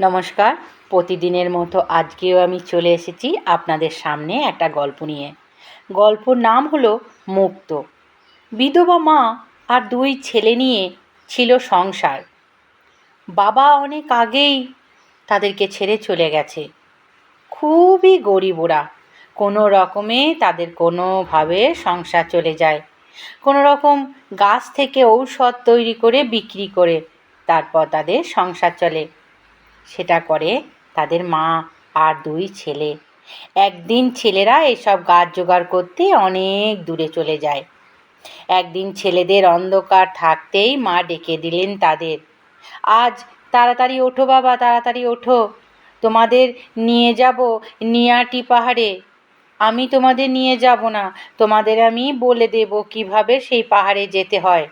নমস্কার। প্রতিদিনের মতো আজকেও আমি চলে এসেছি আপনাদের সামনে একটা গল্প নিয়ে। গল্পর নাম হলো মুক্ত। বিধবা মা আর দুই ছেলে নিয়ে ছিল সংসার। বাবা অনেক আগেই তাদেরকে ছেড়ে চলে গেছে। খুবই গরিব ওরা। কোনো রকমে তাদের কোনোভাবে সংসার চলে যায়। কোনো রকম গাছ থেকে ঔষধ তৈরি করে বিক্রি করে তারপর তাদের সংসার চলে। সেটা করে তাদের মা আর দুই ছেলে। একদিন ছেলেরা এসব গাছ জোগাড় করতে অনেক দূরে চলে যায়। একদিন ছেলেদের অন্ধকার থাকতেই মা ডেকে দিলেন তাদের। আজ তাড়াতাড়ি ওঠো বাবা, তাড়াতাড়ি ওঠো। তোমাদের নিয়ে যাব নিয়াটি পাহাড়ে। আমি তোমাদের নিয়ে যাব না। তোমাদের আমি বলে দেব কীভাবে সেই পাহাড়ে যেতে হয়।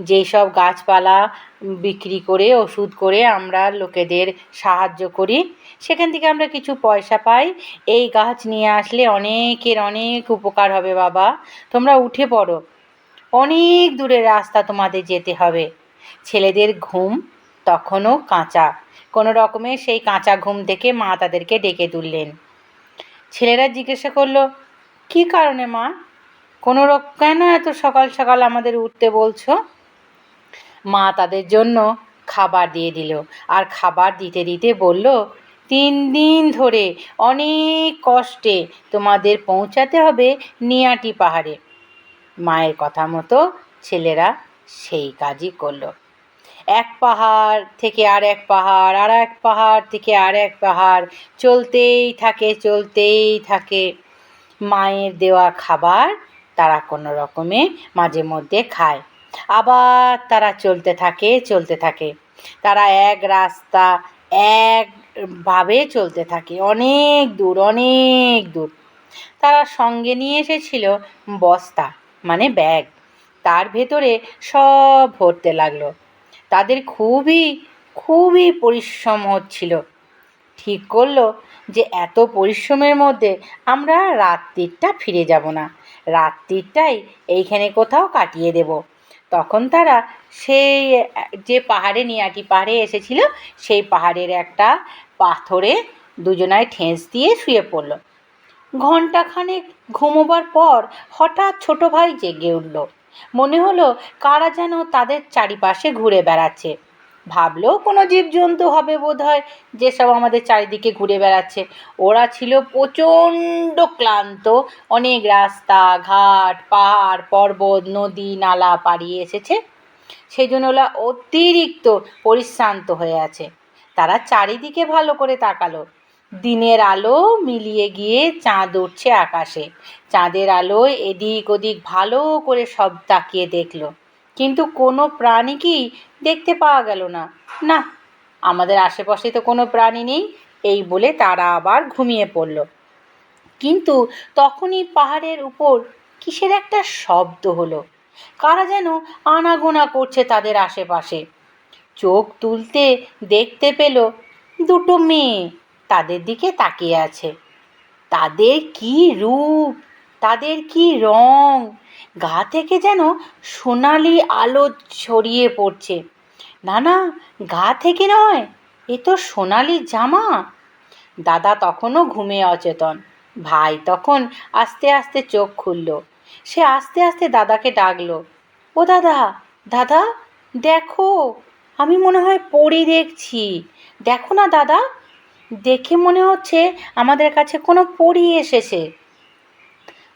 যেই সব গাছপালা বিক্রি করে, ওষুধ করে আমরা লোকেদের সাহায্য করি, সেখান থেকে আমরা কিছু পয়সা পাই। এই গাছ নিয়ে আসলে অনেকের অনেক উপকার হবে বাবা। তোমরা উঠে পড়ো। অনেক দূরের রাস্তা তোমাদের যেতে হবে। ছেলেদের ঘুম তখনও কাঁচা। কোনো রকমে সেই কাঁচা ঘুম থেকে মা তাদেরকে ডেকে তুললেন। ছেলেরা জিজ্ঞাসা করল, কী কারণে মা? কোনো কেন এত সকাল সকাল আমাদের উঠতে বলছো? মা তাদের জন্য খাবার দিয়ে দিল আর খাবার দিতে দিতে বলল, তিন দিন ধরে অনেক কষ্টে তোমাদের পৌঁছাতে হবে নিয়াটি পাহাড়ে। মায়ের কথা মতো ছেলেরা সেই কাজই করল। এক পাহাড় থেকে আর এক পাহাড়, আর এক পাহাড় থেকে আর এক পাহাড়, চলতেই থাকে চলতেই থাকে। মায়ের দেওয়া খাবার তারা কোনো রকমে মাঝে মধ্যে খায়। আবার তারা চলতে থাকে চলতে থাকে। তারা এক রাস্তা, একভাবে চলতে থাকে। অনেক দূর অনেক দূর। তারা সঙ্গে নিয়ে এসেছিল বস্তা মানে ব্যাগ। তার ভেতরে সব ভরতে লাগল। তাদের খুবই খুবই পরিশ্রম হচ্ছিল। ঠিক করল যে, এত পরিশ্রমের মধ্যে আমরা রাত্রিটা ফিরে যাব না। রাত্রিটাই এইখানে কোথাও কাটিয়ে দেব। তখন তারা সেই, যে পাহাড়ে নিয়াটি পাহাড়ে এসেছিল, সেই পাহাড়ের একটা পাথরে দুজনায় ঠেস দিয়ে শুয়ে পড়ল। ঘণ্টাখানেক ঘুমোবার পর হঠাৎ ছোট ভাই জেগে উঠল। মনে হলো কারা যেন তাদের চারিপাশে ঘুরে বেড়াচ্ছে। ভাবলেও কোনো জীবজন্তু হবে বোধ হয় যেসব আমাদের চারিদিকে ঘুরে বেড়াচ্ছে। ওরা ছিল প্রচণ্ড ক্লান্ত। অনেক রাস্তা, ঘাট, পাহাড়, পর্বত, নদী, নালা পাড়িয়ে এসেছে। সেই জন্য ওরা অতিরিক্ত পরিশ্রান্ত হয়ে আছে। তারা চারিদিকে ভালো করে তাকালো। দিনের আলো মিলিয়ে গিয়ে চাঁদ উঠছে আকাশে। চাঁদের আলোয় এদিক ওদিক ভালো করে সব তাকিয়ে দেখল। কিন্তু কোনো প্রাণীকেই দেখতে পাওয়া গেল না। না, আমাদের আশেপাশে তো কোনো প্রাণী নেই, এই বলে তারা আবার ঘুমিয়ে পড়ল। কিন্তু তখনই পাহাড়ের উপর কিসের একটা শব্দ হলো। কারা যেন আনাগোনা করছে তাদের আশেপাশে। চোখ তুলতে দেখতে পেল দুটো মেয়ে তাদের দিকে তাকিয়ে আছে। তাদের কি রূপ? তাদের কি রং? গা থেকে যেন সোনালি আলো ছড়িয়ে পড়ছে। না না গা থেকে নয়, এ তো সোনালি জামা। দাদা তখনও ঘুমিয়ে অচেতন। ভাই তখন আস্তে আস্তে চোখ খুলল। সে আস্তে আস্তে দাদাকে ডাকলো। ও দাদা দাদা, দেখো, আমি মনে হয় পড়ি দেখছি। দেখো না দাদা, দেখে মনে হচ্ছে আমাদের কাছে কোনো পড়ি এসেছে।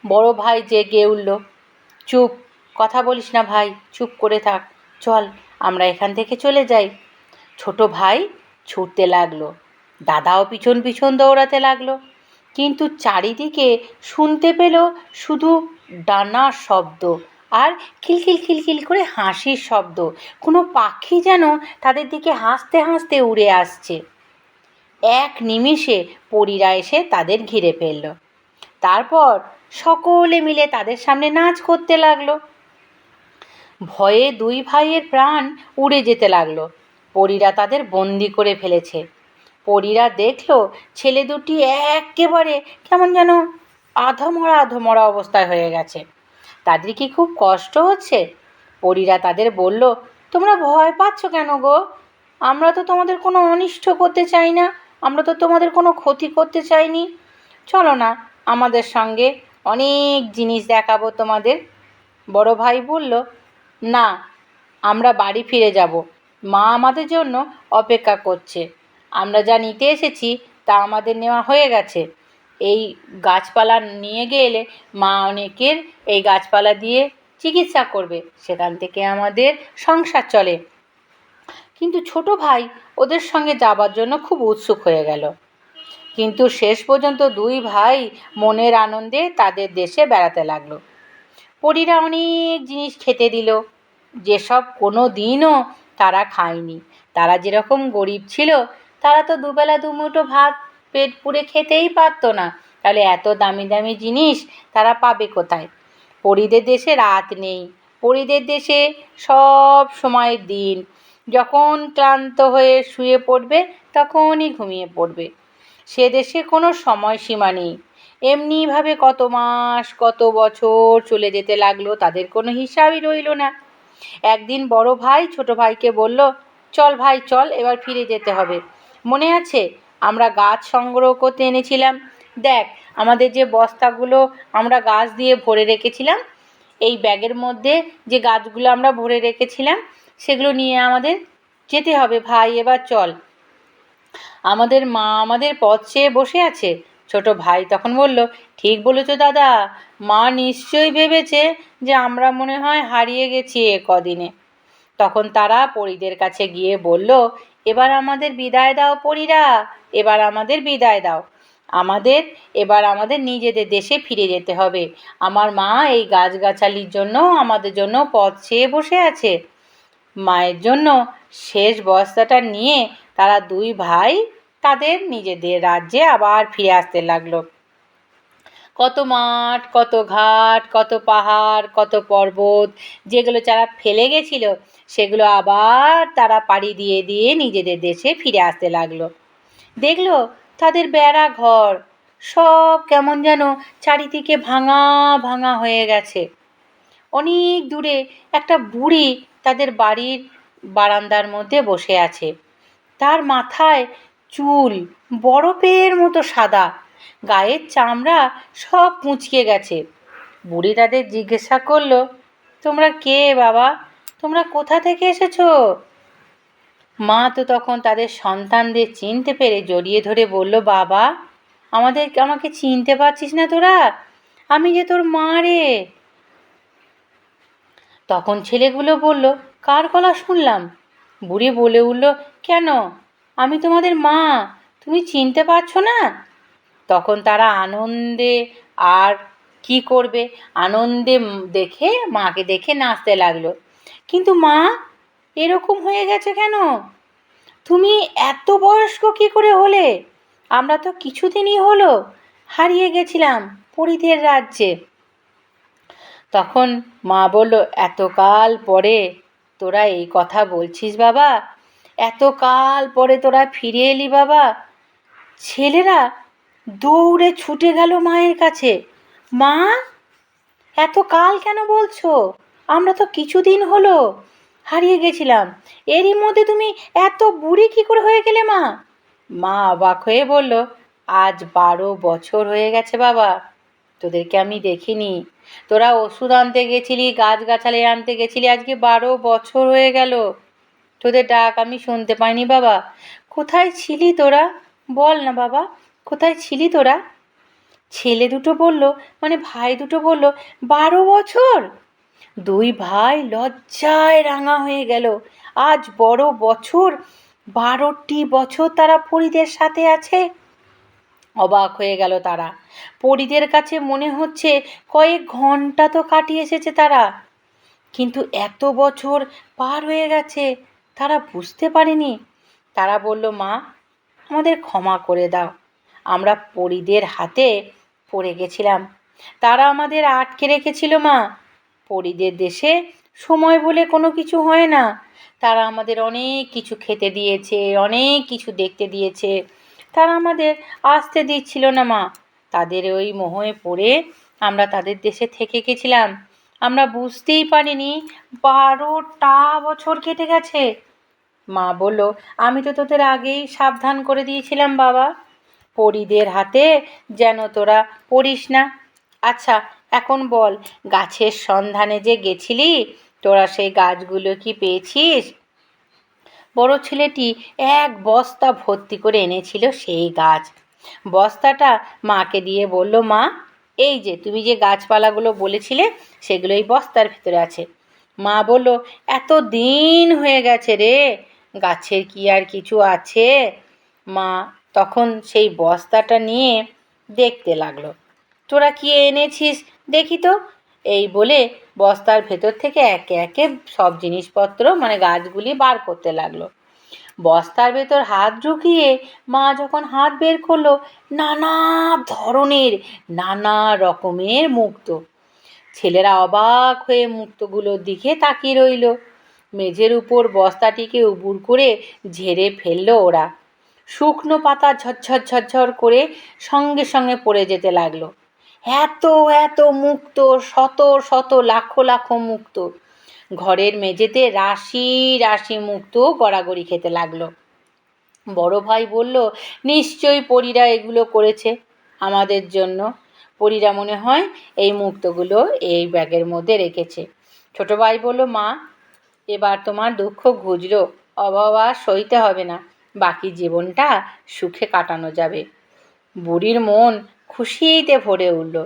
বড় ভাই জেগে উঠল। চুপ, কথা বলিস না ভাই, চুপ করে থাক। চল, আমরা এখান থেকে চলে যাই। ছোট ভাই ছুটতে লাগল। দাদাও পিছন পিছন দৌড়াতে লাগল। কিন্তু চারিদিকে শুনতে পেল শুধু ডানার শব্দ আর খিলখিল খিলখিল করে হাসির শব্দ। কোনো পাখি যেন তাদের দিকে হাসতে হাসতে উড়ে আসছে। এক নিমিষে পরীরা এসে তাদের ঘিরে ফেলল। তারপর সকলে মিলে তাদের সামনে নাচ করতে লাগল। ভয়ে দুই ভাইয়ের প্রাণ উড়ে যেতে লাগল। পরীরা তাদের বন্দি করে ফেলেছে। পরীরা দেখল ছেলে দুটি একেবারে কেমন যেন আধমরা আধমরা অবস্থায় হয়ে গেছে। তাদের কি খুব কষ্ট হচ্ছে? পরীরা তাদের বলল, তোমরা ভয় পাচ্ছ কেন গো? আমরা তো তোমাদের কোনো অনিষ্ট করতে চাই না। আমরা তো তোমাদের কোনো ক্ষতি করতে চাইনি। চলো না, আমাদের সঙ্গে অনেক জিনিস দেখাবো তোমাদের। বড় ভাই বলল, না, আমরা বাড়ি ফিরে যাব। মা আমাদের জন্য অপেক্ষা করছে। আমরা যা নিতে এসেছি তা আমাদের নেওয়া হয়ে গেছে। এই গাছপালা নিয়ে গেলে মা অনেকের এই গাছপালা দিয়ে চিকিৎসা করবে। সেখান থেকে আমাদের সংসার চলে। কিন্তু ছোট ভাই ওদের সঙ্গে যাবার জন্য খুব উৎসুক হয়ে গেল। কিন্তু শেষ পর্যন্ত দুই ভাই মনের আনন্দে তাদের দেশে বেড়াতে লাগল। পরীরা অনেক জিনিস খেতে দিল। যেসব কোনো দিনও তারা খায়নি। তারা যেরকম গরিব ছিল, তারা তো দুবেলা দুমুঠো ভাত পেট পুড়ে খেতেই পারতো না। তাহলে এত দামি দামি জিনিস তারা পাবে কোথায়? পরীদের দেশে রাত নেই। পরীদের দেশে সব সময় দিন। যখন ক্লান্ত হয়ে শুয়ে পড়বে, তখনই ঘুমিয়ে পড়বে। সে দেশে কোনো সময়সীমা নেই। এমনিভাবে কত মাস, কত বছর চলে যেতে লাগল তাদের কোনো হিসাবই রইল না। একদিন বড় ভাই ছোট ভাইকে বলল, চল ভাই, চল, এবার ফিরে যেতে হবে। মনে আছে, আমরা গাছ সংগ্রহ করতে এনেছিলাম। দেখ, আমাদের যে বস্তাগুলো আমরা গাছ দিয়ে ভরে রেখেছিলাম, এই ব্যাগের মধ্যে যে গাছগুলো আমরা ভরে রেখেছিলাম, সেগুলো নিয়ে আমাদের যেতে হবে। ভাই, এবার চল। আমাদের মা আমাদের পথ চেয়ে বসে আছে। ছোট ভাই তখন বলল, ঠিক বলেছ দাদা, মা নিশ্চয়ই ভেবেছে যে আমরা মনে হয় হারিয়ে গেছি এ কদিনে। তখন তারা পরীদের কাছে গিয়ে বলল, এবার আমাদের বিদায় দাও পরীরা, এবার আমাদের বিদায় দাও। আমাদের, এবার আমাদের নিজেদের দেশে ফিরে যেতে হবে। আমার মা এই গাছগাছালির জন্য, আমাদের জন্য পথ চেয়ে বসে আছে। মায়ের জন্য শেষ বস্তাটা নিয়ে তারা দুই ভাই তাদের নিজেদের রাজ্যে আবার ফিরে আসতে লাগল। কত মাঠ, কত ঘাট, কত পাহাড়, কত পর্বত, যেগুলো যারা ফেলে গেছিল, সেগুলো আবার তারা পাড়ি দিয়ে দিয়ে নিজেদের দেশে ফিরে আসতে লাগল। দেখল তাদের বেড়া ঘর সব কেমন যেন চারিদিকে ভাঙা ভাঙা হয়ে গেছে। অনেক দূরে একটা বুড়ি তাদের বাড়ির বারান্দার মধ্যে বসে আছে। তার মাথায় চুল, বরফের মতো সাদা, গায়ের চামড়া সব কুঁচকে গেছে। বুড়ি তাদের জিজ্ঞাসা করল, তোমরা কে বাবা? তোমরা কোথা থেকে এসেছ? মা তো তখন তাদের সন্তানদের চিনতে পেরে জড়িয়ে ধরে বলল, বাবা, আমাদের আমাকে চিনতে পারছিস না তোরা? আমি যে তোর মা রে। তখন ছেলেগুলো বলল, কার গলা শুনলাম? বুড়ি বলে উঠল, কেন? আমি তোমাদের মা, তুমি চিনতে পারছ না? তখন তারা আনন্দে, আর কি করবে? আনন্দে দেখে, মাকে দেখে নাচতে লাগল। কিন্তু মা, এরকম হয়ে গেছে কেন? তুমি এত বয়স্ক কি করে হলে? আমরা তো কিছুদিনই হলো হারিয়ে গেছিলাম পরিদের রাজ্যে। তখন মা বলল, এতকাল পরে তোরা এই কথা বলছিস বাবা? এতকাল পরে তোরা ফিরে এলি বাবা। ছেলেরা দৌড়ে ছুটে গেল মায়ের কাছে। মা এত কাল কেন বলছো? আমরা তো কিছুদিন হলো হারিয়ে গেছিলাম। এরই মধ্যে তুমি এত বুড়ি কি করে হয়ে গেলে মা? মা অবাক হয়ে বলল, আজ বারো বছর হয়ে গেছে বাবা। তোদেরকে আমি দেখিনি। তোরা ওষুধ আনতে গেছিলি, গাছগাছালি আনতে গেছিলি, আজকে বারো বছর হয়ে গেল। তোদের ডাক আমি শুনতে পাইনি বাবা। কোথায় ছিলি তোরা? বল না বাবা, কোথায় ছিলি তোরা? ছেলে দুটো বলল মানে ভাই দুটো বলল, বারো বছর? দুই ভাই লজ্জায় রাঙা হয়ে গেল। আজ বড় বছর, বারোটি বছর তারা পরিদের সাথে আছে। অবাক হয়ে গেল তারা। পরিদের কাছে মনে হচ্ছে কয়েক ঘণ্টা তো কাটিয়ে এসেছে তারা। কিন্তু এত বছর পার হয়ে গেছে, তারা বুঝতে পারেনি। তারা বলল, মা, আমাদের ক্ষমা করে দাও। আমরা পরিদের হাতে পড়ে গেছিলাম। তারা আমাদের আটকে রেখেছিল, মা। পরিদের দেশে সময় বলে কোনো কিছু হয় না। তারা আমাদের অনেক কিছু খেতে দিয়েছে, অনেক কিছু দেখতে দিয়েছে। তারা আমাদের আসতে দিচ্ছিল না, মা। তাদের ওই মোহে পড়ে আমরা তাদের দেশে থেকে গেছিলাম। আমরা বুঝতেই পারিনি, বারোটা বছর কেটে গেছে। মা বলল, আমি তো তোদের আগেই সাবধান করে দিয়েছিলাম, বাবা। পরিদের হাতে যেন তোরা পড়িস না। আচ্ছা এখন বল, গাছের সন্ধানে যে গেছিলি, তোরা সেই গাছগুলো কি পেয়েছিস? বড় ছেলেটি এক বস্তা ভর্তি করে এনেছিল সেই গাছ। বস্তাটা মাকে দিয়ে বলল, মা, এই যে তুমি যে গাছপালাগুলো বলেছিলে, সেগুলো এই বস্তার ভিতরে আছে। মা বলল, এত দিন হয়ে গেছে রে, গাছের কি আর কিছু আছে? মা তখন সেই বস্তাটা নিয়ে দেখতে লাগল। তোরা কি এনেছিস? দেখি তো। এই বলে বস্তার ভেতর থেকে একে একে সব জিনিসপত্র মানে গাছগুলি বার করতে লাগল। বস্তার ভেতর হাত ঢুকিয়ে মা যখন হাত বের করল, নানা ধরনের, নানা রকমের মুক্ত। ছেলেরা অবাক হয়ে মুক্তগুলোর দিকে তাকিয়ে রইল। মেঝের উপর বস্তাটিকে উবুর করে ঝেড়ে ফেলল ওরা। শুকনো পাতা ঝরঝর ঝরঝর করে সঙ্গে সঙ্গে পড়ে যেতে লাগল। এত এত মুক্ত, শত শত, লাখো লাখো মুক্ত। ঘরের মেঝেতে রাশি রাশি মুক্ত গড়াগড়ি খেতে লাগল। বড় ভাই বলল, নিশ্চয়ই পরীরা এগুলো করেছে আমাদের জন্য। পরীরা মনে হয় এই মুক্তগুলো এই ব্যাগের মধ্যে রেখেছে। ছোট ভাই বলল, মা, এবার তোমার দুঃখ ঘুচলো অভাব আর সইতে হবে না। বাকি জীবনটা সুখে কাটানো যাবে। বুড়ির মন খুশিতে ভরে উঠল।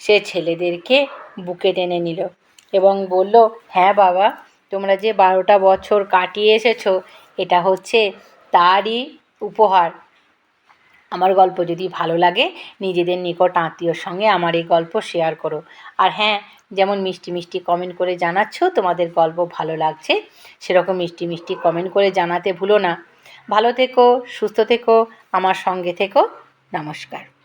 সে ছেলেদেরকে বুকে টেনে নিল এবং বলল হ্যাঁ বাবা, তোমরা যে বারোটা বছর কাটিয়ে এসেছ, এটা হচ্ছে তারই উপহার। আমার গল্প যদি ভালো লাগে, নিজেদের নিকট আত্মীয়র সঙ্গে আমার এই গল্প শেয়ার করো। আর হ্যাঁ যেমন মিষ্টি মিষ্টি কমেন্ট করে জানাচ্ছ, তোমাদের গল্প ভালো লাগছে, সেরকম মিষ্টি মিষ্টি কমেন্ট করে জানাতে ভুলো না। ভালো থেকো, সুস্থ থেকো, আমার সঙ্গে থেকো। নমস্কার।